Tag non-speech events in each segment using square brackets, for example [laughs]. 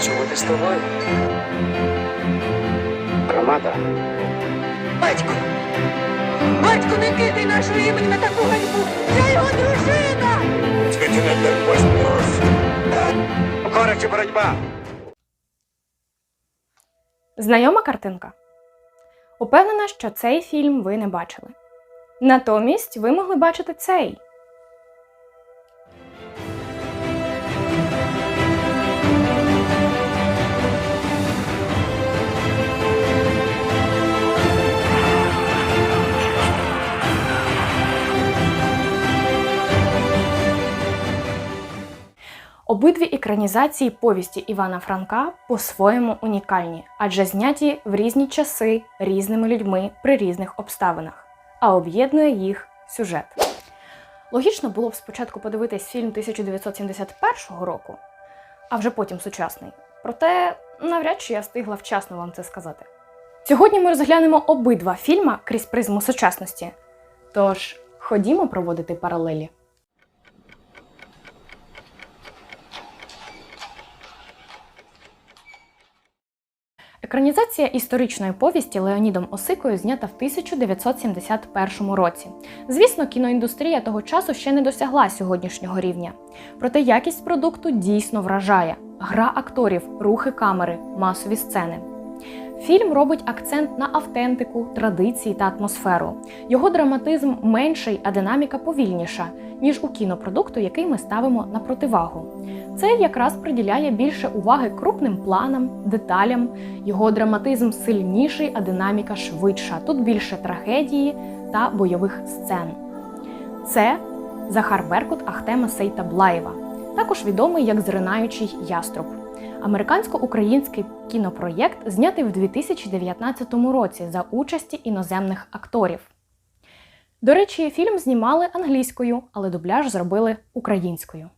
хочу бути з тобою. Громада. Батько! Батько, не кидай нашого імені на таку ганьбу! Я його дружина! Покора чи боротьба? Знайома картинка? Упевнена, що цей фільм ви не бачили. Натомість ви могли бачити цей. Обидві екранізації повісті Івана Франка по-своєму унікальні, адже зняті в різні часи різними людьми при різних обставинах, а об'єднує їх сюжет. Логічно було б спочатку подивитись фільм 1971 року, а вже потім сучасний. Проте навряд чи я встигла вчасно вам це сказати. Сьогодні ми розглянемо обидва фільма крізь призму сучасності. Тож ходімо проводити паралелі. Екранізація історичної повісті Леонідом Осикою знята в 1971 році. Звісно, кіноіндустрія того часу ще не досягла сьогоднішнього рівня. Проте якість продукту дійсно вражає: гра акторів, рухи камери, масові сцени. Фільм робить акцент на автентику, традиції та атмосферу. Його драматизм менший, а динаміка повільніша, ніж у кінопродукту, який ми ставимо на противагу. Це якраз приділяє більше уваги крупним планам, деталям. Його драматизм сильніший, а динаміка швидша. Тут більше трагедії та бойових сцен. Це Захар Беркут Ахтема Сейтаблаєва, також відомий як Зринаючий яструб. Американсько-український кінопроєкт знятий в 2019 році за участі іноземних акторів. До речі, фільм знімали англійською, але дубляж зробили українською.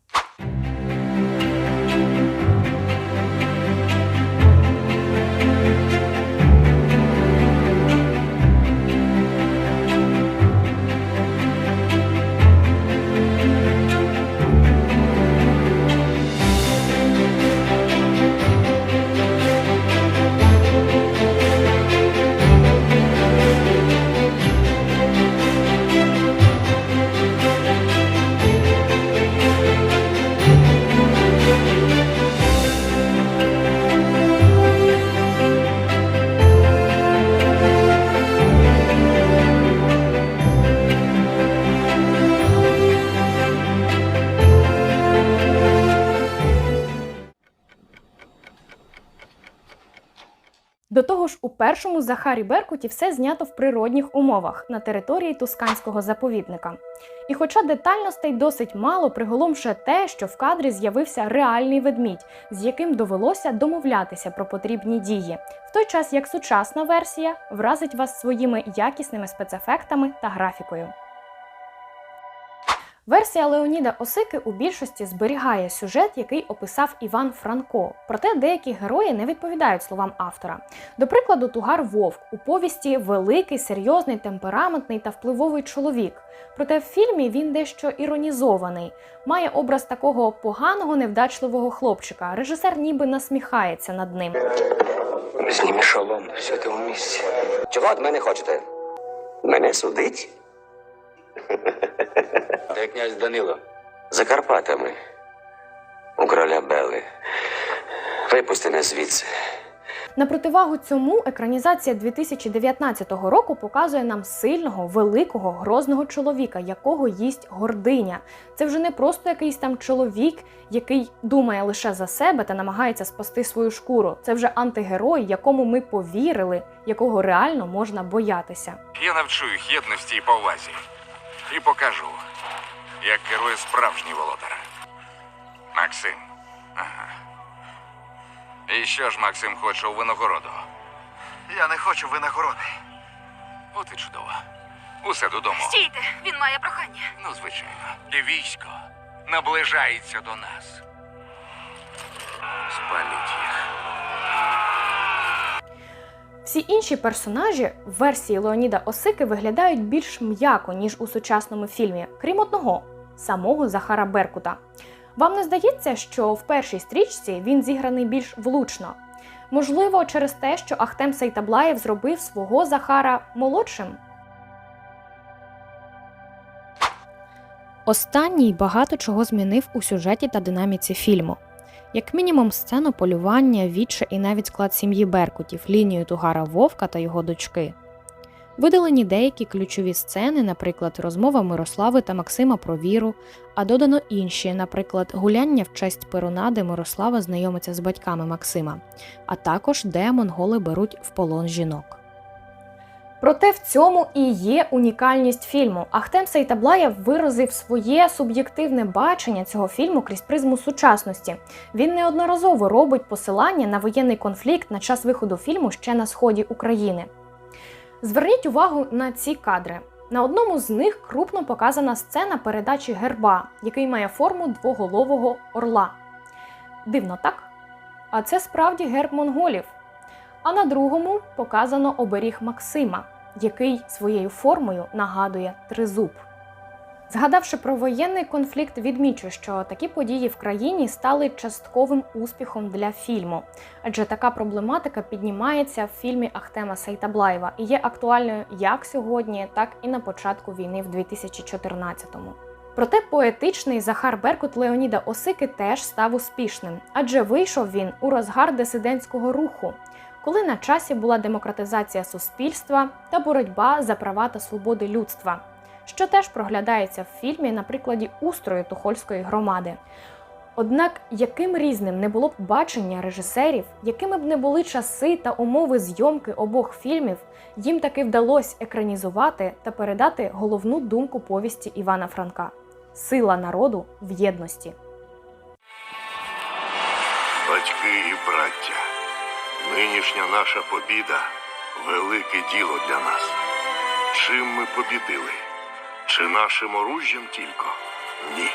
Першому Захарі Беркуті все знято в природних умовах на території Тусканського заповідника. І хоча детальностей досить мало, приголомшує те, що в кадрі з'явився реальний ведмідь, з яким довелося домовлятися про потрібні дії, в той час як сучасна версія вразить вас своїми якісними спецефектами та графікою. Версія Леоніда Осики у більшості зберігає сюжет, який описав Іван Франко. Проте деякі герої не відповідають словам автора. До прикладу, Тугар Вовк у повісті великий, серйозний, темпераментний та впливовий чоловік. Проте в фільмі він дещо іронізований, має образ такого поганого, невдачливого хлопчика. Режисер ніби насміхається над ним. Зніми шолом, все ти у місці. Чого від мене хочете? Мене судить? [laughs] Де князь Данило? За Карпатами. У короля Бели. Випусти нас звідси. На противагу цьому екранізація 2019 року показує нам сильного, великого, грозного чоловіка, якого їсть гординя. Це вже не просто якийсь там чоловік, який думає лише за себе та намагається спасти свою шкуру. Це вже антигерой, якому ми повірили, якого реально можна боятися. Я навчу їх єдності і повазі. І покажу, як керує справжній володар. Максим. Ага. І що ж Максим хоче у винагороду? Я не хочу винагороди. От і чудово. Усе додому. Стійте, він має прохання. Ну, звичайно. І військо наближається до нас. Спаліть їх. Всі інші персонажі в версії Леоніда Осики виглядають більш м'яко, ніж у сучасному фільмі, крім одного самого Захара Беркута. Вам не здається, що в першій стрічці він зіграний більш влучно? Можливо, через те, що Ахтем Сейтаблаєв зробив свого Захара молодшим? Останній багато чого змінив у сюжеті та динаміці фільму. Як мінімум, сцену полювання, віче і навіть склад сім'ї Беркутів, лінію Тугара Вовка та його дочки. Видалені деякі ключові сцени, наприклад, розмова Мирослави та Максима про віру, а додано інші, наприклад, гуляння в честь Перуна, де Мирослава знайомиться з батьками Максима, а також де монголи беруть в полон жінок. Проте в цьому і є унікальність фільму. Ахтем Сейтаблаєв виразив своє суб'єктивне бачення цього фільму крізь призму сучасності. Він неодноразово робить посилання на воєнний конфлікт на час виходу фільму ще на сході України. Зверніть увагу на ці кадри. На одному з них крупно показана сцена передачі герба, який має форму двоголового орла. Дивно, так? А це справді герб монголів. А на другому показано оберіг Максима, який своєю формою нагадує тризуб. Згадавши про воєнний конфлікт, відмічу, що такі події в країні стали частковим успіхом для фільму, адже така проблематика піднімається в фільмі Ахтема Сейтаблаєва і є актуальною як сьогодні, так і на початку війни в 2014-му. Проте поетичний Захар Беркут Леоніда Осики теж став успішним, адже вийшов він у розгар дисидентського руху, коли на часі була демократизація суспільства та боротьба за права та свободи людства, що теж проглядається в фільмі на прикладі устрою Тухольської громади. Однак, яким різним не було б бачення режисерів, якими б не були часи та умови зйомки обох фільмів, їм таки вдалося екранізувати та передати головну думку повісті Івана Франка сила народу в єдності. Батьки і браття, нинішня наша побіда велике діло для нас. Чим ми побідили? Чи нашим оружжям тільки? Ні.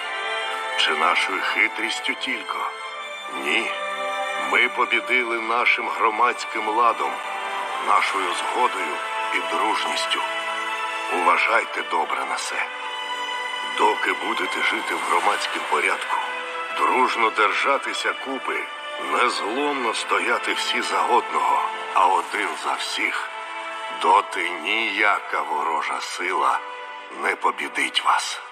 Чи нашою хитрістю тільки? Ні. Ми побідили нашим громадським ладом, нашою згодою і дружністю. Уважайте добре на це. Доки будете жити в громадському порядку, дружно держатися купи, незломно стояти всі за одного, а один за всіх, доти ніяка ворожа сила не побідить вас.